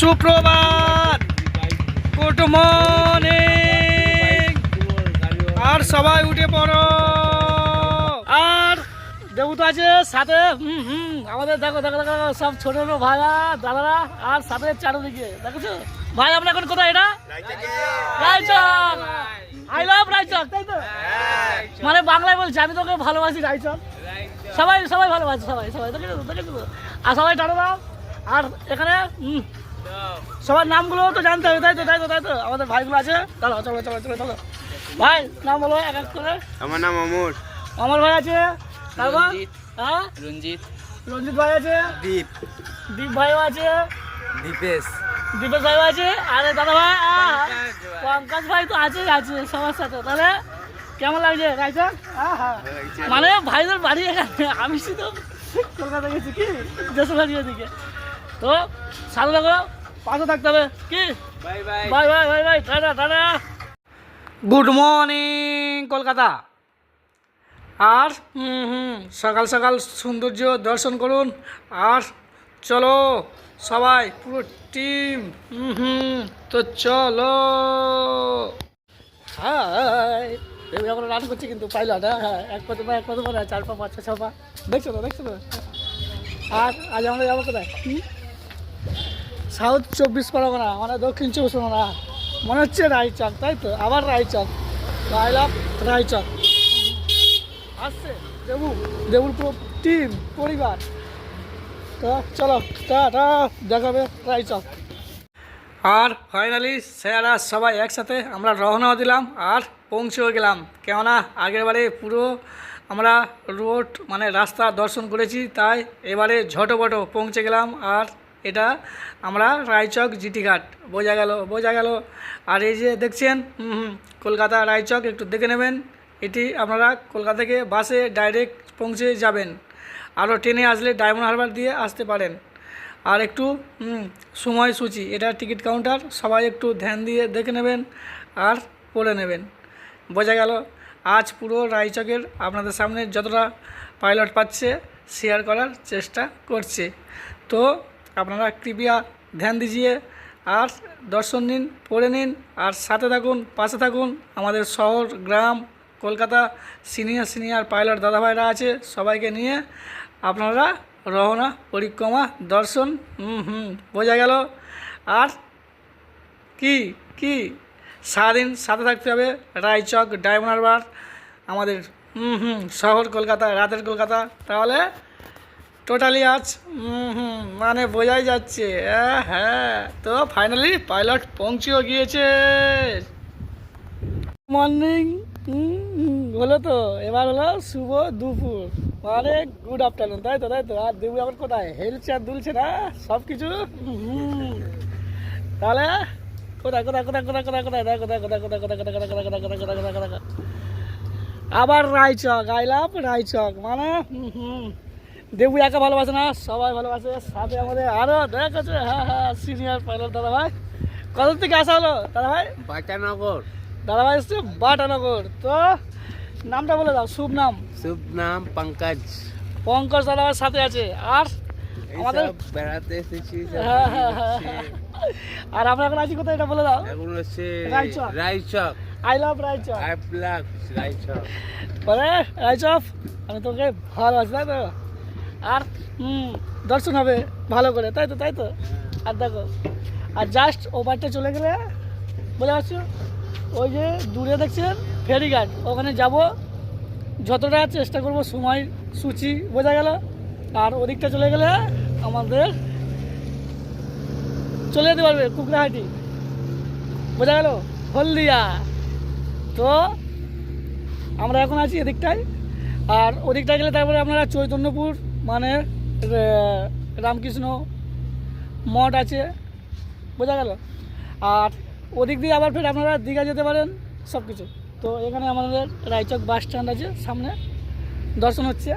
সুপ্রভাত। Good morning. আর সবাই উঠে পড়ো। আর দেবু তো আছে সাথে হুম হুম আমাদের দেখো দেখো দেখো সব ছোট ছোট ভাইয়া দাদারা আর সাথে চারদিকে দেখেছ? ভাই আমরা এখন কোথায় এটা? রায়চক। আই লাভ রায়চক তাই তো? মানে বাংলায় বলছি আমি তোকে ভালোবাসি রায়চক। সবাই সবাই ভালোবাসে সবাই সবাই দেখেছ? দেখেছ? আর সবাই টানো আর এখানে হুম, সবার নামগুলো তো জানতে হবে তাই তো তাই তো তাই তো। আমাদের ভাইগুলো আছে। চলো চলো চলো চলো চলো। ভাই নাম বলো এক এক করে। আমার নাম অমর। আমার ভাই আছে। তারপর? রঞ্জিত। হ্যাঁ? রঞ্জিত। রঞ্জিত ভাই আছে। দীপ। দীপ ভাইও আছে। দীপেশ। দীপক ভাইও আছে। আরে দাদা ভাই পঙ্কজ ভাই। তো আছে আছে সবার সাথে। তাহলে কেমন লাগছে রাইসা? মানে ভাইদের বাড়ি এখানে। আমি শুধু কলকাতা গেছি কি? দেশবাড়ির দিকে। তো সাথে থাকো পাশে থাকতে হবে। কি? Bye bye. Bye bye bye bye tata tata. Good morning Kolkata. আর হুম হুম। সকাল সকাল সৌন্দর্য দর্শন করুন। আর চলো সবাই পুরো টিম। হুম হুম। তো চলো। হাই। দেবী এখন রান করছে কিন্তু পাইলট হ্যাঁ হ্যাঁ। এক পাতে পা এক পাতে পা চার পা পাঁচ পা ছ পা। দেখছ তো দেখছ তো? আর আজ আমরা যাব কোথায়? সাউথ চব্বিশ পরগনা মানে দক্ষিণ চব্বিশ পরগনা। মনে হচ্ছে রায়চক, তাই তো? আবার রায়চক। রায়লাভ রায়চক। আসছে দেবু দেবুর পুরো টিম পরিবার। তো চলো, টাটা, দেখাবে রায়চক। আর ফাইনালি স্যারা সবাই একসাথে আমরা রওনা দিলাম আর পৌঁছেও গেলাম। কেননা, আগের বারে পুরো আমরা রোড মানে রাস্তা দর্শন করেছি, তাই এবারে ঝটোপটো পৌঁছে গেলাম আর এটা আমরা রায়চক জিটি ঘাট। বোঝা গেল বোঝা গেল। আর এই যে দেখছেন কলকাতা রায়চক, একটু দেখে নেবেন। এটি আপনারা কলকাতা থেকে বাসে ডাইরেক্ট পৌঁছে যাবেন। আরও ট্রেনে আসলে ডায়মন্ড হারবার দিয়ে আসতে পারেন। আর একটু সময়সূচি, এটা টিকিট কাউন্টার, সবাই একটু ধ্যান দিয়ে দেখে নেবেন আর পড়ে নেবেন। বোঝা গেল, আজ পুরো রায়চকের আপনাদের সামনে যতটা পাইলট পাচ্ছে শেয়ার করার চেষ্টা করছে। তো আপনারা কৃপয়া ধ্যান দিজিয়ে আর দর্শন নিন, পড়ে নিন, আর সাথে থাকুন, পাশে থাকুন। আমাদের শহর, গ্রাম, কলকাতা, সিনিয়র সিনিয়র পাইলট দাদাভাইরা আছে, সবাইকে নিয়ে আপনারা রওনা, পরিক্রমা, দর্শন, হুম হুম, বোঝা গেল। আর কি কি? সারাদিন সাথে থাকতে হবে, রায়চক, ডায়মন্ড হারবার, আমাদের, হুম হুম, শহর কলকাতা, রাতের কলকাতা, তাহলে টোটালি আজ মানে বোঝাই যাচ্ছে হ্যাঁ হ্যাঁ তো ফাইনালি পাইলট পৌঁছেও গিয়েছে মর্নিং হলো তো এবার হলো শুভ দুপুর মানে গুড আফটারনুন তাই তো তাই তো আর দেবু এখন কোথায় হেলছে আর দুলছে না সব কিছু। তাহলে কোথায় কোথায় কোথায় কোথায় কোথায় কোথায় কোথায় কোথায় কোথায় কোথায় কোথায় কোথায় কোথায় কোথায় কোথায় কোথায় কোথায় কোথায় আবার রায়চক আই লাভ রায়চক মানে হুম হুম দেবু একা ভালোবাসে না সবাই ভালোবাসে। সাথে আমাদের আরও দেখেছে হ্যাঁ হ্যাঁ সিনিয়র পাইলট দাদা ভাই কত থেকে আসা হলো দাদা ভাই বাটানগর। দাদা ভাই এসছে বাটানগর। তো নামটা বলে দাও শুভ নাম। শুভ নাম পঙ্কজ। পঙ্কজ দাদা ভাইয়ের সাথে আছে। আর আমাদের বেড়াতে এসেছি হ্যাঁ, হ্যাঁ, হ্যাঁ, আর আমরা এখন আছি কোথায় এটা বলে দাও? এখন হচ্ছে Raichak. Raichak. I love Raichak. I block Raichak. বলে রায়চক আমি তোকে ভালোবাসি তাই তো? আর দর্শন হবে ভালো করে তাই তো তাই তো? আর দেখো আর জাস্ট ওভারটা চলে গেলে বুঝতে পারছ ওই যে দূরে দেখছেন ফেরিঘাট ওখানে যাব যতটা চেষ্টা করব সময় সূচি বোঝা গেল আর ওদিকটা চলে গেলে আমাদের চলে যেতে পারবে কুকরাহাটি বোঝা গেল? হলদিয়া। তো আমরা এখন আছি এদিকটায় আর ওদিকটায় গেলে তারপরে আপনারা চৈতন্যপুর মানে রামকৃষ্ণ মঠ আছে, বোঝা গেল? আর ওদিক দিয়ে আবার ফের আপনারা দীঘা যেতে পারেন সব কিছু তো এখানে আমাদের রায়চক বাস স্ট্যান্ড আছে, সামনে দর্শন হচ্ছে।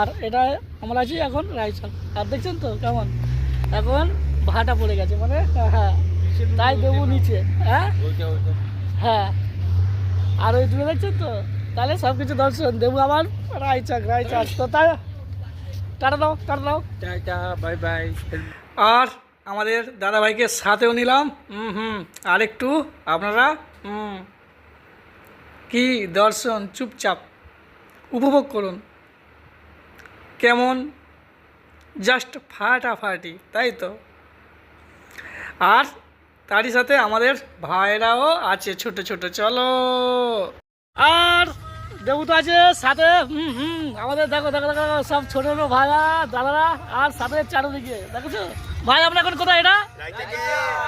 আর এটা আমরা আছি এখন রায়চক। আর দেখছেন তো কেমন? এখন ভাটা পড়ে গেছে মানে হ্যাঁ তাই দেবো নিচে হ্যাঁ? হ্যাঁ। আর ওই দূরে দেখছেন তো? তাহলে সব কিছু দর্শন, দেবো আবার রায়চক রায়চক। তো তাই টাটা দাও টাটা দাও। টাটা বাই বাই আর আমাদের দাদাভাইকে সাথেও নিলাম। হুম হুম আর একটু আপনারা হুম কি দর্শন চুপচাপ উপভোগ করুন। কেমন? জাস্ট ফাটাফাটি তাই তো? আর তারই সাথে আমাদের ভাইরাও আছে ছোট ছোট চলো। আর দেবু তো আছে সাথে হুম হুম আমাদের দেখো দেখো দেখো দেখো, সব ছোট ছোট ভাইরা দাদারা আর সাথে চারোদিকে দেখেছ? ভাই আপনার এখন কোথায় এটা?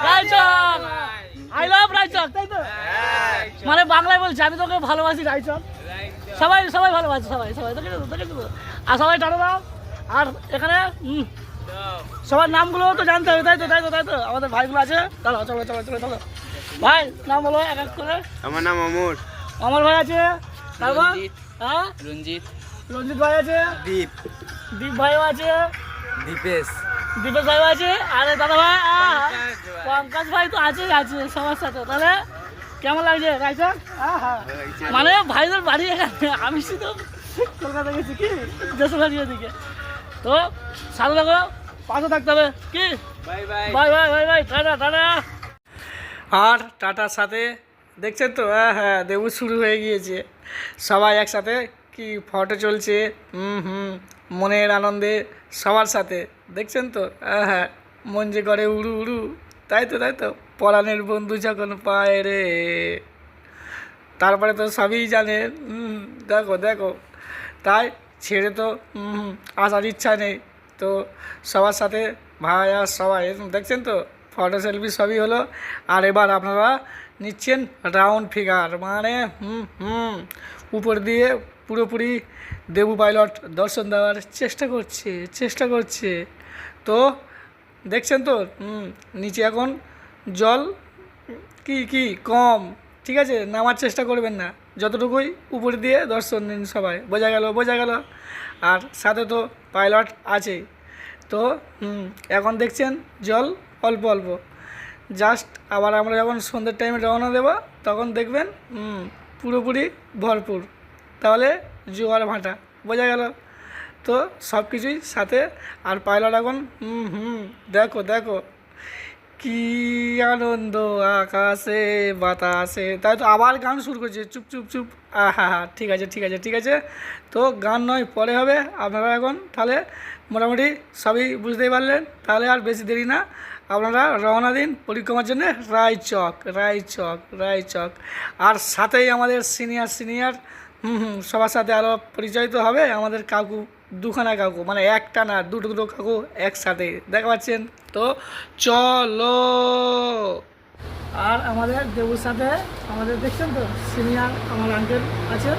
রায়চক। আই লাভ রায়চক তাই তো? মানে বাংলায় বলছি আমি তোকে ভালোবাসি রায়চক। সবাই সবাই ভালোবাসে সবাই সবাই দেখেছ তো, দেখেছ আর সবাই টানো দাও। আর এখানে হুম, সবার নামগুলো তো জানতে হবে তাই তো তাই তো তাই তো? আমাদের ভাইগুলো আছে। চলো চলো চলো চলো চলো। ভাই নাম বলো এক এক করে। আমার নাম অমর। আমার ভাই আছে। তারপর? হ্যাঁ? রঞ্জিত। রঞ্জিত ভাই আছে? দীপ। দীপ ভাইও আছে? দীপেশ। ভাইও আছে? আরে দাদা ভাই পঙ্কজ ভাই। তো আছেই আছে সবার সাথে। তাহলে কেমন লাগছে রাইসা? হ্যাঁ মানে ভাইদের বাড়ি এখানে। আমি শুধু কলকাতা গেছি কি? দেশের দিকে তো সাথে থাকো পাশে থাকতে হবে কি? Bye bye. Bye bye bye bye tata tata. আর টাটার সাথে দেখছেন তো? হ্যাঁ হ্যাঁ দেবু শুরু হয়ে গিয়েছে। সবাই একসাথে কি ফটো চলছে? হুম হুম, মনের আনন্দে সবার সাথে। দেখছেন তো? হ্যাঁ হ্যাঁ মন যে করে উড়ু উড়ু। তাই তো তাই তো? পরাণের বন্ধু যখন পায় রে। তারপরে তো সবই জানে। দেখো দেখো। তাই ছেড়ে তো আসার ইচ্ছা নেই। তো সবার সাথে ভাই আর সবাই, দেখছেন তো? ফটো সেলফি সবই হলো। আর এবার আপনারা নিচ্ছেন রাউন্ড ফিগার মানে হুম হুম, উপর দিয়ে পুরোপুরি দেবু পাইলট দর্শন দেওয়ার চেষ্টা করছে চেষ্টা করছে। তো দেখছেন তো নিচে এখন জল কি কি, কম, ঠিক আছে? নামার চেষ্টা করবেন না। যতটুকুই উপর দিয়ে দর্শন নিন সবাই। বোঝা গেল বোঝা গেল। আর সাথে তো পাইলট আছেই তো এখন দেখছেন জল অল্প অল্প। জাস্ট আবার আমরা যখন সন্ধ্যের টাইমে রওনা দেবো, তখন দেখবেন পুরোপুরি ভরপুর। তাহলে জোয়ার ভাঁটা, বোঝা গেল? তো সব কিছুই সাথে, আর পাইলট এখন, হুম হুম, দেখো দেখো। কি আনন্দ আকাশে, বাতাসে। তাই তো আবার গান শুরু করছে, চুপ চুপ চুপ। আহা, হা, ঠিক আছে ঠিক আছে ঠিক আছে। তো গান নয়, পরে হবে। আপনারা এখন তাহলে মোটামুটি সবই বুঝতেই পারলেন। তাহলে আর বেশি দেরি না। আপনারা রওনা দিন পরিক্রমার জন্য। রায়চক রায়চক রায়চক আর সাথেই আমাদের সিনিয়র সিনিয়র, হুম হুম, সবার সাথে আরও পরিচয় তো হবে আমাদের কাকু, দুখানা কাকু মানে একটা না, দুটো দুটো কাকু একসাথে দেখা পাচ্ছেন? তো চলো। আর আমাদের দেবুর সাথে আমাদের দেখছেন তো, সিনিয়র আমার আঙ্কেল আছে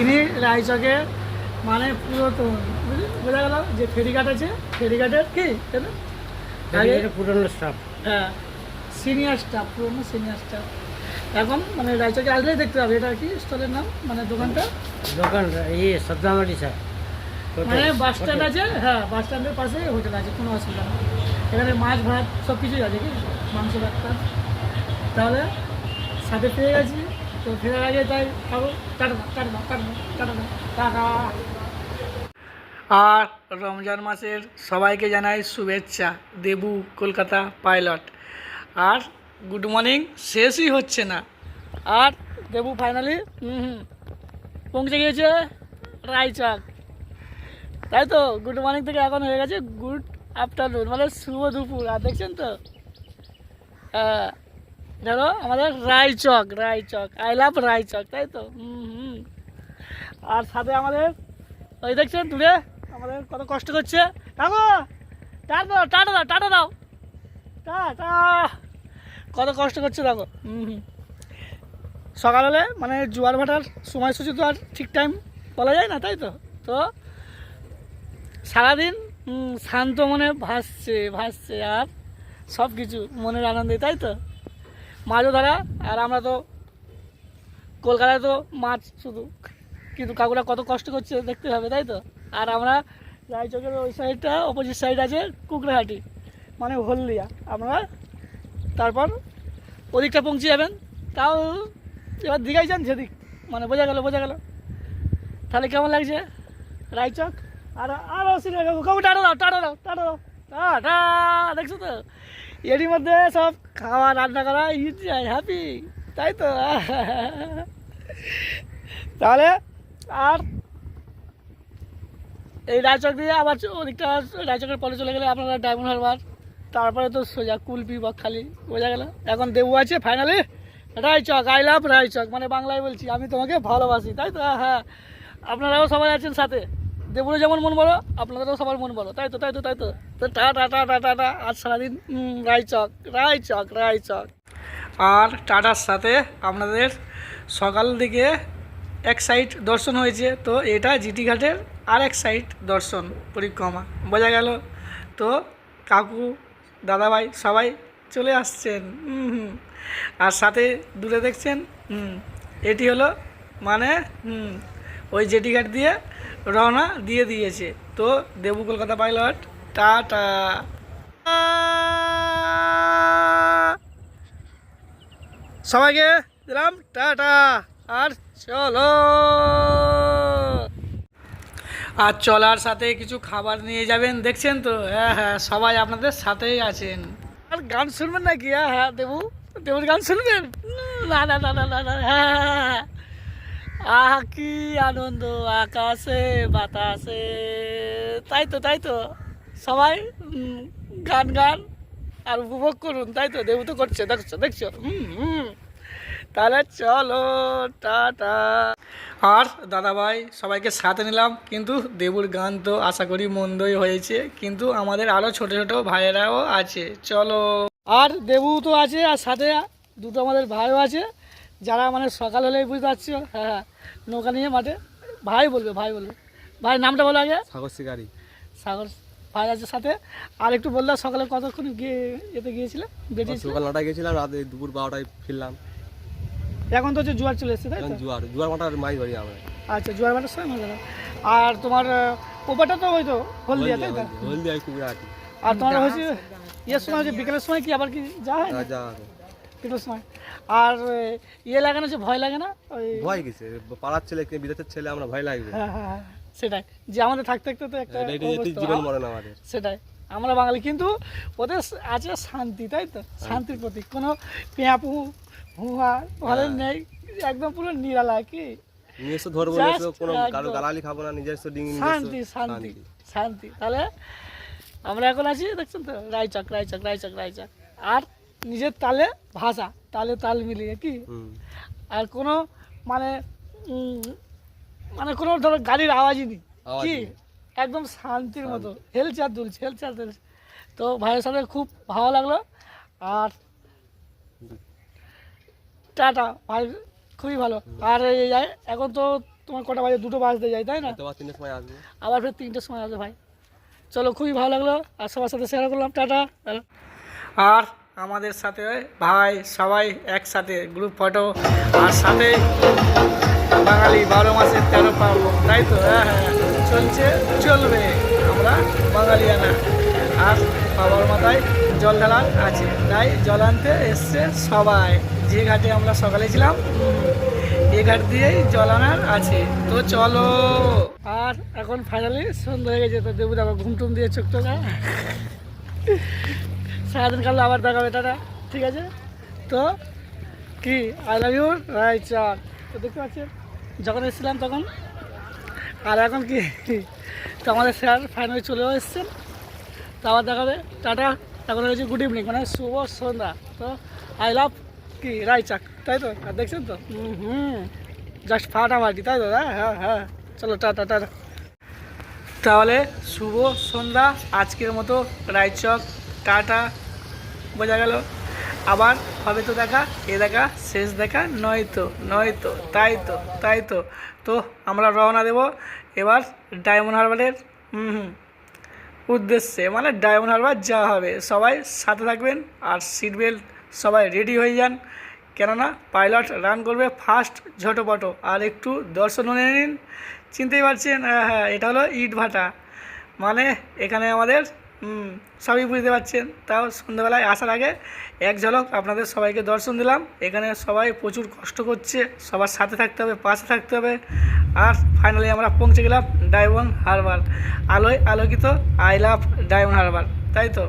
ইনি রায়চকে মানে পুরাতন বুঝলি- বোঝা গেল যে ফেরিঘাট আছে, ফেরিঘাটের কি, তাই পুরনো স্টাফ হ্যাঁ সিনিয়র স্টাফ পুরোনো সিনিয়র স্টাফ এখন মানে রায়চকে আসলেই দেখতে হবে এটা কি স্টলের নাম? মানে দোকানটা? দোকান ইয়ে সদ্দামাটি স্যার। মানে বাস স্ট্যান্ড আছে হ্যাঁ বাস স্ট্যান্ডের পাশে হোটেল আছে কোনো অসুবিধা নেই। এখানে মাছ ভাত সব কিছুই আছে কি? মাংস ডাক্তার তাহলে সাথে পেয়ে গেছি তো ফেরার আগে তাই খাব। Tata tata tata tata tata. আর রমজান মাসের সবাইকে জানাই শুভেচ্ছা, দেবু কলকাতা পাইলট। আর গুড মর্নিং, শেষই হচ্ছে না। আর দেবু ফাইনালি হুম হুম, পৌঁছে গিয়েছে রায়চক। তাই তো, গুড মর্নিং থেকে এখন হয়ে গেছে গুড আফটারনুন মানে শুভ দুপুর। আর দেখছেন তো ধরো আমাদের রায়চক রায়চক আই লাভ রায়চক, তাই তো? হুম হুম। আর সাথে আমাদের, ওই দেখছেন দূরে আমাদের কত কষ্ট করছে? দেখো টাটা দাও টাটা দাও টাটা দাও। টাটা। কত কষ্ট করছে দেখো। হুম হুম। সকাল হলে মানে জোয়ার ভাটার সময়সূচি তো আর ঠিক টাইম বলা যায় না, তাই তো? তো সারাদিন শান্ত মনে ভাসছে ভাসছে আর সব কিছু মনের আনন্দে, তাই তো? মাছও ধরা, আর আমরা তো কলকাতায় তো মাছ শুধু। কিন্তু কাকুরা কত কষ্ট করছে দেখতে হবে, তাই তো? আর আমরা রায়চকের ওই সাইডটা অপোজিট সাইড আছে কুকড়াহাটি মানে হলদিয়া। আমরা তারপর ওদিকটা পৌঁছে যাবেন। তাও এবার দীঘাই যান সেদিক মানে বোঝা গেল বোঝা গেল। তাহলে কেমন লাগছে রায়চক আর আরও কাকু টাটা দাও টাটা দাও টাটা দাও, টাটা, দেখছ তো? এরই মধ্যে সব খাওয়া, রান্না করা ইনজয় হ্যাপি তাই তো? তাহলে আর এই রায়চক দিয়ে আবার ওদিকটা রায়চকের পরে চলে গেলে আপনারা ডায়মন্ড হারবার। তারপরে তো সোজা কুলপি বা খালি, বোঝা গেল? এখন দেবু আছে finally Raichak I love Raichak মানে বাংলায় বলছি, আমি তোমাকে ভালোবাসি, তাই তো? হ্যাঁ আপনারাও সবাই আছেন সাথে। দেবুরও যেমন মন বলো আপনাদেরও সবার মন বলো তাই তো তাই তো তাই তো? তো টা টা টা টা টা টা, আজ সারাদিন রায়চক রায়চক রায়চক আর টাটার সাথে আপনাদের সকাল দিকে এক সাইড দর্শন হয়েছে, তো এটা জিটি ঘাটের আর এক সাইড দর্শন, পরিক্রমা। বোঝা গেল? তো কাকু, দাদাভাই সবাই চলে আসছেন। আর সাথে দূরে দেখছেন? হুম, এটি হলো মানে হুম, ওই জেটি ঘাট দিয়ে রওনা দিয়ে দিয়েছে। তো দেবু কলকাতা পাইলট, টাটা। সবাইকে দিলাম টাটা। আর চলো। আর চলার সাথে কিছু খাবার নিয়ে যাবেন, দেখছেন তো? হ্যাঁ হ্যাঁ সবাই আপনাদের সাথেই আছেন। আর গান শুনবেন নাকি? হ্যাঁ হ্যাঁ দেবু, দেবুর গান শুনবেন? না না না না না না হ্যাঁ আহ, কি আনন্দ, আকাশে, বাতাসে। তাই তো তাই তো। সবাই গান গান আর উপভোগ করুন, তাই তো? দেবু তো করছে, দেখছ দেখছ? হুম হুম। তাহলে চলো টাটা। আর দাদাভাই সবাইকে সাথে নিলাম কিন্তু দেবুর গান তো আশা করি মন্দই হয়েছে কিন্তু আমাদের আরও ছোট ছোট ভাইয়েরাও আছে চলো। আর দেবু তো আছে আর সাথে দুটো আমাদের ভাইও আছে যারা মানে সকাল হলেই বুঝতে পারছ হ্যাঁ হ্যাঁ নৌকা নিয়ে মাঠে। ভাই বলবে ভাই বলবে। ভাই নামটা বলো আগে। সাগর শিকারি। সাগর ভাই আছে সাথে। আর একটু বললাম সকালে কতক্ষণ গিয়ে এতে গিয়েছিলে? বেরিয়েছিল? সকাল নটায় গেছিলাম রাতে দুপুর বারোটায় ফিরলাম। এখন তো হচ্ছে জোয়ার চলে এসছে তাই তো? জুয়ার জুয়ার মাঠার মাছ ধরি আমরা। আচ্ছা জোয়ার মাঠের সময় না। আর তোমার আহ, ওপারটা তো ওই তো হলদিয়া তাই তো? হলদি হয় খুবই আটি আর তোমার হচ্ছে ইয়ের সময় হচ্ছে বিকেলের সময় কি আবার কি যা হয়? না যা বিকেলের সময়। আর ইয়ে লাগে না যে ভয় লাগে না? ওই ভয় গেছে পাড়ার ছেলে কে বিদেশের ছেলে আমরা ভয় লাগবে। হ্যাঁ হ্যাঁ হ্যাঁ, সেটাই। যে আমাদের থাকতে থাকতে তো একটা। জীবন মরে না আমাদের। সেটাই। আমরা বাঙালি কিন্তু ওদের আছে শান্তি তাই তো? শান্তির প্রতীক। কোনো পেঁয়াপু হুহা ঘরে হ্যাঁ। নেই একদম পুরো নিরালা কি? নিজস্ব ধর্ম কোনো কারও গালালি খাব না নিজস্ব ডিঙি শান্তি শান্তি শান্তি। তাহলে আমরা এখন আছি দেখছেন তো রায়চক রায়চক রায়চক রায়চক। আর নিজের তালে ভাষা তালে তাল মিলিয়ে কি? আর কোনো মানে মানে কোনো ধরো গাড়ির আওয়াজই নেই কি? একদম শান্তির মতো হেলছে আর দুলছে হেলছে আর দুলছে। তো ভাইয়ের সাথে খুব ভালো লাগল। আর টাটা ভাই খুবই ভালো। আর এই এখন তো তোমার কটা বাজে? দুটো বাজতে যায় তাই না? তিনটের সময় আসবে। আবার ফের তিনটের সময় আসবে ভাই। চলো খুবই ভালো লাগল। আর সবার সাথে শেয়ার করলাম। টাটা আর আমাদের সাথে ভাই সবাই একসাথে গ্রুপ ফটো আর সাথে বাঙালি বারো মাসের তেরো পার্বণ তাই তো? হ্যাঁ হ্যাঁ। চলছে চলবে। আমরা বাঙালিয়ানা। আর বাবার মাথায় জল ঢালার আছে। তাই জল আনতে এসছে সবাই। যে ঘাটে আমরা সকালে ছিলাম এই ঘাট দিয়েই জল আনার আছে। তো চলো। আর এখন ফাইনালি সন্ধ্যা হয়ে গেছে, তো দেবু আবার ঘুম টুম দিয়ে চোখ টোকা। সারাদিন কালো আবার দেখাবে, টাটা। ঠিক আছে? তো কি? আই লাভ ইউ রাই চাক তো দেখতে পাচ্ছেন, যখন এসেছিলাম তখন। আর এখন কি? তো আমাদের স্যার ফাইনালি চলেও এসছেন। তো আবার দেখাবে। টাটা। এখন হয়েছে গুড ইভিনিং মানে শুভ সন্ধ্যা। তো আই লাভ কি রায়চাক তাই তো? আর দেখছেন তো? হুম জাস্ট ফাটাফাটি তাই তো? হ্যাঁ হ্যাঁ হ্যাঁ। চলো টাটা টাটা তাহলে শুভ সন্ধ্যা, আজকের মতো রায়চক টাটা, বোঝা গেল? আবার হবে তো দেখা, এ দেখা, শেষ দেখা, নয় তো নয় তো, তাই তো তাই তো। তো আমরা রওনা দেব এবার ডায়মন্ড হারবারের, হুম হুম। উদ্দেশ্যে মানে ডায়মন্ড হারবার যাওয়া হবে, সবাই সাথে থাকবেন আর সিট বেল্ট সবাই রেডি হয়ে যান। কেননা পাইলট রান করবে ফার্স্ট ঝটোপটো আর একটু দর্শন নিয়ে নিন। চিনতেই পারছেন হ্যাঁ হ্যাঁ এটা হলো ইট ভাটা। মানে এখানে আমাদের সবই বুঝতে পারছেন। তাও সন্ধ্যাবেলায় আসার আগে এক ঝলক আপনাদের সবাইকে দর্শন দিলাম। এখানে সবাই প্রচুর কষ্ট করছে। সবার সাথে থাকতে হবে, পাশে থাকতে হবে। আর ফাইনালি আমরা পৌঁছে গেলাম ডায়মন্ড হারবার আলোয় আলোকিত আই লাভ ডায়মন্ড হারবার তাই তো?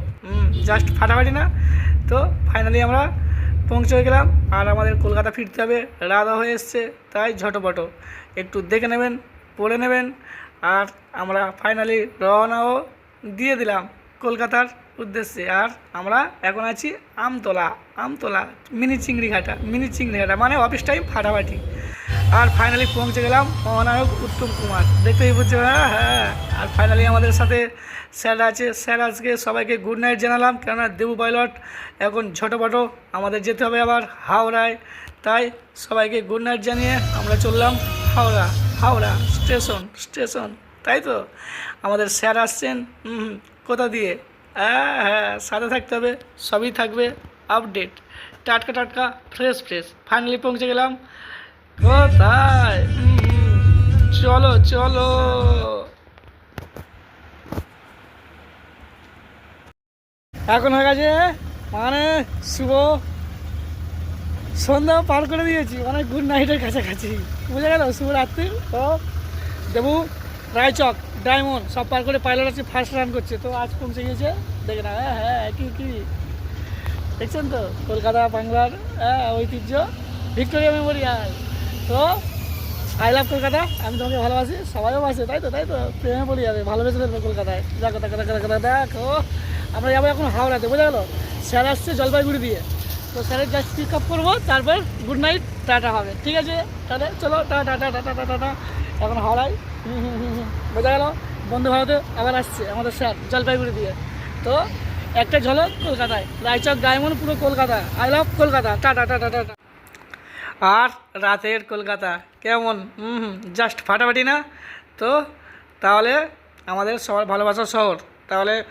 জাস্ট ফাটাফাটি না? তো ফাইনালি আমরা পৌঁছে গেলাম, আর আমাদের কলকাতা ফিরতে হবে। রাধা হয়ে এসছে, তাই ঝটোপটো। একটু দেখে নেবেন, পড়ে নেবেন, আর আমরা ফাইনালি রওনাও দিয়ে দিলাম কলকাতার উদ্দেশ্যে। আর আমরা এখন আছি আমতলা আমতলা, মিনি চিংড়ি ঘাটা মিনি চিংড়ি ঘাটা মানে অফিস টাইম ফাটাফাটি। আর ফাইনালি পৌঁছে গেলাম মহানায়ক উত্তম কুমার। দেখতেই বুঝছে হ্যাঁ হ্যাঁ। আর ফাইনালি আমাদের সাথে স্যার আছে। স্যার আজকে সবাইকে গুড নাইট জানালাম কেননা দেবু পাইলট এখন ঝটোপটো আমাদের যেতে হবে আবার হাওড়ায়। তাই সবাইকে গুড নাইট জানিয়ে আমরা চললাম হাওড়া হাওড়া স্টেশন স্টেশন তাই তো? আমাদের স্যার আসছেন হুম, কোথা দিয়ে? হ্যাঁ হ্যাঁ সাথে থাকতে হবে সবই থাকবে আপডেট টাটকা টাটকা ফ্রেশ ফ্রেশ ফাইনালি পৌঁছে গেলাম কোথায়? চলো চলো। এখন হয়ে গেছে মানে শুভ সন্ধ্যা পার করে দিয়েছি মানে গুড নাইটের কাছাকাছি। বুঝে গেল? শুভরাত্রি তো দেবু, রায়চক, ডায়মন্ড, সব পার করে পাইলট আছে ফার্স্ট রান করছে। তো আজ পৌঁছে গিয়েছে? দেখে না হ্যাঁ হ্যাঁ কি কি দেখছেন তো? কলকাতা, বাংলার হ্যাঁ ঐতিহ্য। Victoria memorial. তো আই লাভ কলকাতা আমি তোমাকে ভালোবাসি, সবাইও বাসে তাই তো তাই তো? প্রেমে পড়ে যাবে ভালোবেসে ফেলবে কলকাতায়। দেখো দেখো দেখো দেখো দেখো আমরা যাব এখন হাওড়াতে, বোঝা গেলো? স্যার আসছে জলপাইগুড়ি দিয়ে। তো স্যারের জাস্ট পিক আপ করব, তারপর গুড নাইট টাটা হবে। ঠিক আছে? তাহলে চলো, টাটা টাটা টাটা টাটা এখন হাওড়ায়। বোঝা গেলো? বন্ধু ভারতে আবার আসছে আমাদের স্যার জলপাইগুড়ি দিয়ে। তো, একটা ঝলক কলকাতায়। রায়চক, ডায়মন্ড, পুরো Kolkata. I love Kolkata. Tata tata tata. আর রাতের কলকাতা। কেমন? হুম জাস্ট ফাটাফাটি না? তো তাহলে আমাদের সবার ভালোবাসার শহর। তাহলে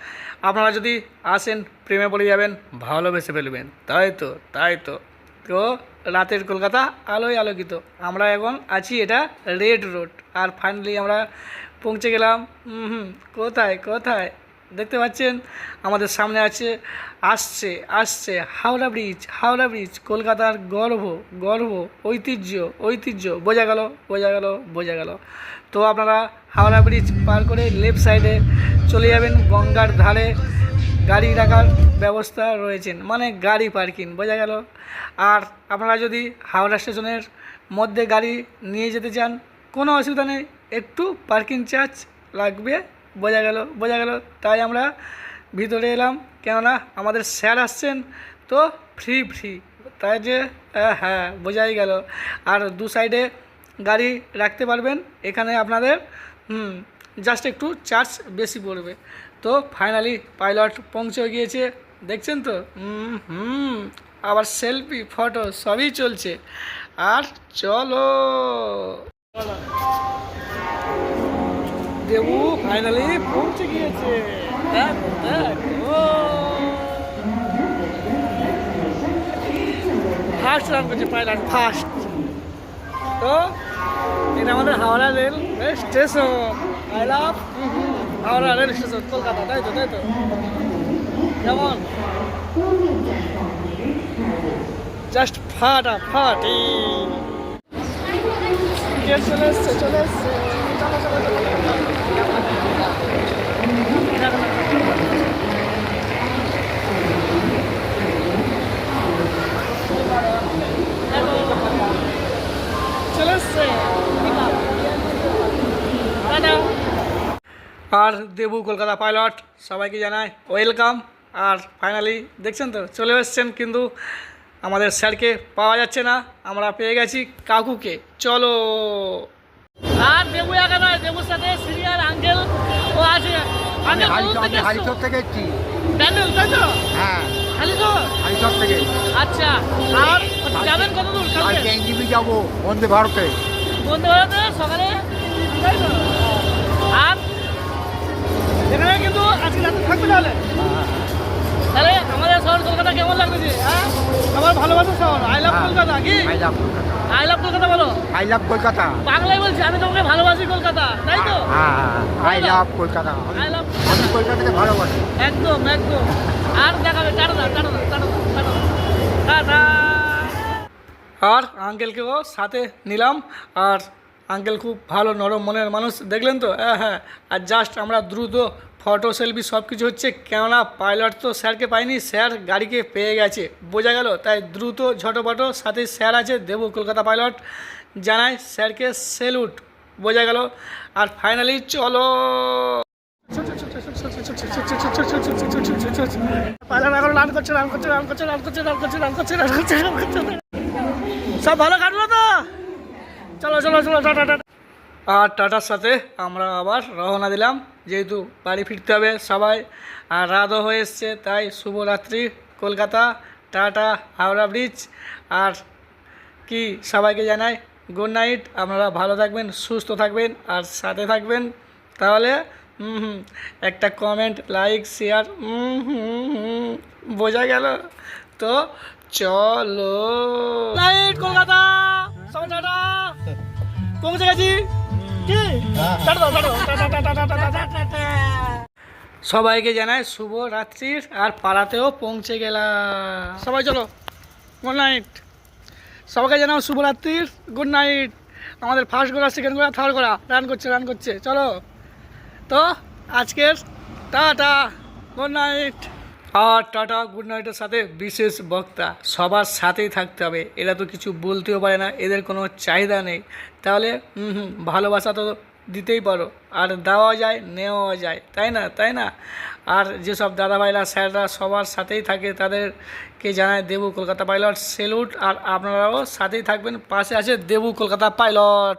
আপনারা যদি আসেন, প্রেমে পড়ে যাবেন, ভালোবেসে ফেলবেন। তাই তো তাই তো। তো রাতের কলকাতা আলোয় আলোকিত। আমরা এখন আছি এটা রেড রোড। আর ফাইনালি আমরা পৌঁছে গেলাম। হুম হুম, কোথায় কোথায়? দেখতে পাচ্ছেন? আমাদের সামনে আছে, আসছে আসছে হাওড়া ব্রিজ হাওড়া ব্রিজ, কলকাতার গর্ব গর্ব, ঐতিহ্য ঐতিহ্য। বোঝা গেল বোঝা গেল বোঝা গেল। তো আপনারা হাওড়া ব্রিজ পার করে লেফট সাইডে চলে যাবেন। গঙ্গার ধারে গাড়ি রাখার ব্যবস্থা রয়েছেন। মানে গাড়ি পার্কিং বোঝা গেল। আর আপনারা যদি হাওড়া স্টেশনের মধ্যে গাড়ি নিয়ে যেতে চান, কোনো অসুবিধা নেই। একটু পার্কিং চার্জ লাগবে। বোঝা গেল বোঝা গেল। তাই আমরা ভিতরে এলাম, কেননা আমাদের স্যার আসছেন তো ফ্রি ফ্রি তাই যে হ্যাঁ বোঝাই গেল। আর দু সাইডে গাড়ি রাখতে পারবেন, এখানে আপনাদের, হুম জাস্ট একটু চার্জ বেশি পড়বে। তো ফাইনালি পাইলট পৌঁছে গিয়েছে, দেখছেন তো? হুম আবার সেলফি ফটো সবই চলছে। আর চলো। দেবু ফাইনালি পৌঁছে গিয়েছে। দেখো দেখো ফার্স্ট রান করছে পাইলট ফার্স্ট তো, এটা আমাদের Howrah rail station. I love Howrah rail station, Kolkata, তাই তো তাই তো? কেমন? জাস্ট ফাটা ফাটি চলে এসছে চলে এসছে টাটা। আর দেবু কলকাতা পাইলট সবাইকে জানায় ওয়েলকাম। আর ফাইনালি দেখছেন তো চলে এসছেন কিন্তু আমাদের স্যারকে পাওয়া যাচ্ছে না আমরা পেয়ে গেছি কাকুকে। চলো। আর দেবু একা নয় দেবুর সাথে সিনিয়র আঙ্কেল ও আছে? হালিচক থেকে এসছি। ব্যান্ডেল তাই তো? হ্যাঁ। খালি তো হালিচক থেকে আচ্ছা। আর যাবেন কত দূর কালকে এনজিবি যাব বন্দে ভারতে। বন্ধু ভারতে সকালে? তাই তো? এখানে কিন্তু আজকে রাতে থাকবে তাহলে? তাহলে আমাদের শহর কলকাতা কেমন লাগতেছে হ্যাঁ? আমার ভালোবাসার শহর আই লাভ কলকাতা কি? I love Kolkata. I love Kolkata বলো। I love Kolkata. বাংলায় বলছি আমি তোমাকে ভালোবাসি কলকাতা তাই তো? I love Kolkata. I love আমি কলকাতাকে ভালোবাসি। একদম একদম। আর দেখাবে টাটা দাও টাটা দাও টাটা দাও টাটা দাও টাটা। আর আঙ্কেলকেও সাথে নিলাম। আর আঙ্কেল খুব ভালো নরম মনের মানুষ দেখলেন তো হ্যাঁ হ্যাঁ আর জাস্ট আমরা দ্রুত ফটো সেলফি সব কিছু হচ্ছে কেননা পাইলট তো স্যারকে পাইনি স্যার গাড়িকে পেয়ে গেছে বোঝা গেল তাই দ্রুত ঝটপটো সাথে স্যার আছে দেবু কলকাতা পাইলট জানায় স্যারকে সেলুট বোঝা গেল আর ফাইনালি চলো এখন রান করছে করছে করছে করছে করছে করছে করছে সব ভালো কারণ চলো চলো চলো টাটা টাটা আর টাটার সাথে আমরা আবার রওনা দিলাম। যেহেতু বাড়ি ফিরতে হবে সবাই, আর রাতও হয়ে এসছে, তাই শুভরাত্রি কলকাতা, টাটা, হাওড়া ব্রিজ। আর কি সবাইকে জানাই গুড নাইট আপনারা ভালো থাকবেন, সুস্থ থাকবেন, আর সাথে থাকবেন। তাহলে একটা কমেন্ট লাইক শেয়ার হুম, বোঝা গেল। তো চলো। নাইট কলকাতা টাটা পৌঁছে গেছি। সবাইকে জানাই শুভ রাত্রির আর পাড়াতেও পৌঁছে গেলাম। সবাই চলো গুড নাইট। সবাইকে জানাও শুভরাত্রির গুড নাইট। আমাদের ফার্স্ট গোড়া সেকেন্ড গোড়া থার্ড গোড়া রান করছে রান করছে। চলো। তো আজকের টাটা গুড নাইট। আর টাটা, গুড নাইটের সাথে বিশেষ বক্তা। সবার সাথেই থাকতে হবে। এরা তো কিছু বলতেও পারে না, এদের কোনো চাহিদা নেই। তাহলে, হুম ভালোবাসা তো দিতেই পারো। আর দেওয়া যায়, নেওয়া যায়। তাই না? তাই না? আর যেসব দাদাভাইরা, স্যাররা সবার সাথেই থাকে, তাদেরকে জানায় দেবু কলকাতা পাইলট। সেলুট। আর আপনারাও সাথেই থাকবেন। পাশে আছে দেবু কলকাতা পাইলট।